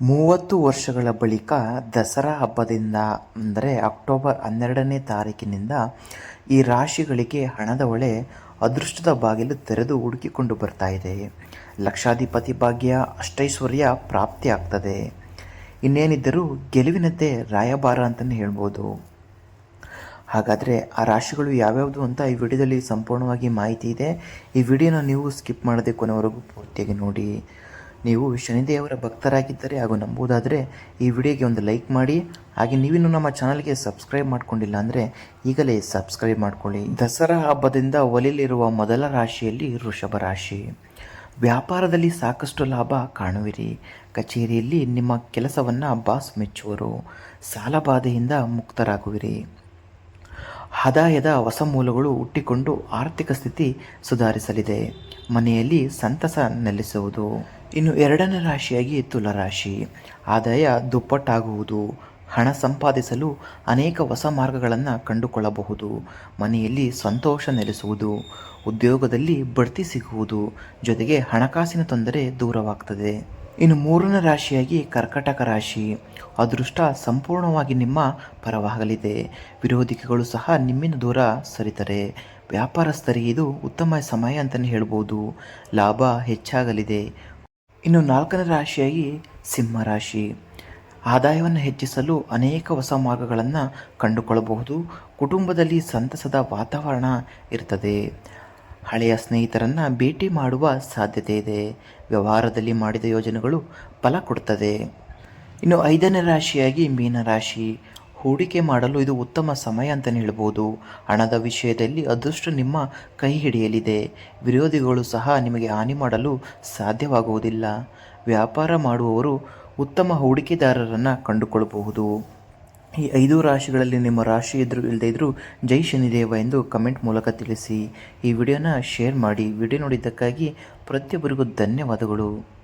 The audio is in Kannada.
ಮೂವತ್ತು ವರ್ಷಗಳ ಬಳಿಕ ದಸರಾ ಹಬ್ಬದಿಂದ, ಅಂದರೆ ಅಕ್ಟೋಬರ್ ಹನ್ನೆರಡನೇ ತಾರೀಕಿನಿಂದ ಈ ರಾಶಿಗಳಿಗೆ ಹಣದ ಹೊಳೆ ಅದೃಷ್ಟದ ಬಾಗಿಲು ತೆರೆದು ಹುಡುಕಿಕೊಂಡು ಬರ್ತಾ ಇದೆ. ಲಕ್ಷಾಧಿಪತಿ ಭಾಗ್ಯ ಅಷ್ಟೈಶ್ವರ್ಯ ಪ್ರಾಪ್ತಿ ಆಗ್ತದೆ. ಇನ್ನೇನಿದ್ದರೂ ಗೆಲುವಿನಂತೆ ರಾಯಭಾರ ಅಂತಲೇ ಹೇಳ್ಬೋದು. ಹಾಗಾದರೆ ಆ ರಾಶಿಗಳು ಯಾವ್ಯಾವುದು ಅಂತ ಈ ವಿಡಿಯೋದಲ್ಲಿ ಸಂಪೂರ್ಣವಾಗಿ ಮಾಹಿತಿ ಇದೆ. ಈ ವಿಡಿಯೋನ ನೀವು ಸ್ಕಿಪ್ ಮಾಡದೆ ಕೊನೆವರೆಗೂ ಪೂರ್ತಿಯಾಗಿ ನೋಡಿ. ನೀವು ಶನಿದೇವರ ಭಕ್ತರಾಗಿದ್ದರೆ ಹಾಗೂ ನಂಬುವುದಾದರೆ ಈ ವಿಡಿಯೋಗೆ ಒಂದು ಲೈಕ್ ಮಾಡಿ, ಹಾಗೆ ನೀವಿನ್ನೂ ನಮ್ಮ ಚಾನಲ್ಗೆ ಸಬ್ಸ್ಕ್ರೈಬ್ ಮಾಡ್ಕೊಂಡಿಲ್ಲ ಅಂದರೆ ಈಗಲೇ ಸಬ್ಸ್ಕ್ರೈಬ್ ಮಾಡಿಕೊಳ್ಳಿ. ದಸರಾ ಹಬ್ಬದಿಂದ ಒಲಿಲಿರುವ ಮೊದಲ ರಾಶಿಯಲ್ಲಿ ವೃಷಭ ರಾಶಿ. ವ್ಯಾಪಾರದಲ್ಲಿ ಸಾಕಷ್ಟು ಲಾಭ ಕಾಣುವಿರಿ. ಕಚೇರಿಯಲ್ಲಿ ನಿಮ್ಮ ಕೆಲಸವನ್ನು ಬಾಸ್ ಮೆಚ್ಚುವರು. ಸಾಲಬಾಧೆಯಿಂದ ಮುಕ್ತರಾಗುವಿರಿ. ಆದಾಯದ ಹೊಸ ಮೂಲಗಳು ಹುಟ್ಟಿಕೊಂಡು ಆರ್ಥಿಕ ಸ್ಥಿತಿ ಸುಧಾರಿಸಲಿದೆ. ಮನೆಯಲ್ಲಿ ಸಂತಸ ನೆಲೆಸುವುದು. ಇನ್ನು ಎರಡನೇ ರಾಶಿಯಾಗಿ ತುಲರಾಶಿ ಆದಾಯ ದುಪ್ಪಟ್ಟಾಗುವುದು. ಹಣ ಸಂಪಾದಿಸಲು ಅನೇಕ ಹೊಸ ಮಾರ್ಗಗಳನ್ನು ಕಂಡುಕೊಳ್ಳಬಹುದು. ಮನೆಯಲ್ಲಿ ಸಂತೋಷ ನೆಲೆಸುವುದು. ಉದ್ಯೋಗದಲ್ಲಿ ಬಡ್ತಿ ಸಿಗುವುದು. ಜೊತೆಗೆ ಹಣಕಾಸಿನ ತೊಂದರೆ ದೂರವಾಗ್ತದೆ. ಇನ್ನು ಮೂರನೇ ರಾಶಿಯಾಗಿ ಕರ್ಕಟಕ ರಾಶಿ. ಅದೃಷ್ಟ ಸಂಪೂರ್ಣವಾಗಿ ನಿಮ್ಮ ಪರವಾಗಲಿದೆ. ವಿರೋಧಿಗಳು ಸಹ ನಿಮ್ಮಿಂದ ದೂರ ಸರಿತರೆ. ವ್ಯಾಪಾರಸ್ಥರಿಗೆ ಇದು ಉತ್ತಮ ಸಮಯ ಅಂತಲೇ ಹೇಳ್ಬೋದು. ಲಾಭ ಹೆಚ್ಚಾಗಲಿದೆ. ಇನ್ನು ನಾಲ್ಕನೇ ರಾಶಿಯಾಗಿ ಸಿಂಹ ರಾಶಿ. ಆದಾಯವನ್ನು ಹೆಚ್ಚಿಸಲು ಅನೇಕ ಹೊಸ ಮಾರ್ಗಗಳನ್ನು ಕಂಡುಕೊಳ್ಳಬಹುದು. ಕುಟುಂಬದಲ್ಲಿ ಸಂತಸದ ವಾತಾವರಣ ಇರ್ತದೆ. ಹಳೆಯ ಸ್ನೇಹಿತರನ್ನು ಭೇಟಿ ಮಾಡುವ ಸಾಧ್ಯತೆ ಇದೆ. ವ್ಯವಹಾರದಲ್ಲಿ ಮಾಡಿದ ಯೋಜನೆಗಳು ಫಲ ಕೊಡ್ತದೆ. ಇನ್ನು ಐದನೇ ರಾಶಿಯಾಗಿ ಮೀನರಾಶಿ. ಹೂಡಿಕೆ ಮಾಡಲು ಇದು ಉತ್ತಮ ಸಮಯ ಅಂತಲೇ ಹೇಳ್ಬೋದು. ಹಣದ ವಿಷಯದಲ್ಲಿ ಅದೃಷ್ಟ ನಿಮ್ಮ ಕೈ ಹಿಡಿಯಲಿದೆ. ವಿರೋಧಿಗಳು ಸಹ ನಿಮಗೆ ಹಾನಿ ಮಾಡಲು ಸಾಧ್ಯವಾಗುವುದಿಲ್ಲ. ವ್ಯಾಪಾರ ಮಾಡುವವರು ಉತ್ತಮ ಹೂಡಿಕೆದಾರರನ್ನು ಕಂಡುಕೊಳ್ಳಬಹುದು. ಈ ಐದು ರಾಶಿಗಳಲ್ಲಿ ನಿಮ್ಮ ರಾಶಿ ಎದುರು ಇಲ್ಲದೇ ಇದ್ದರೂ ಜೈ ಶನಿದೇವ ಎಂದು ಕಮೆಂಟ್ ಮೂಲಕ ತಿಳಿಸಿ. ಈ ವಿಡಿಯೋನ ಶೇರ್ ಮಾಡಿ. ವಿಡಿಯೋ ನೋಡಿದ್ದಕ್ಕಾಗಿ ಪ್ರತಿಯೊಬ್ಬರಿಗೂ ಧನ್ಯವಾದಗಳು.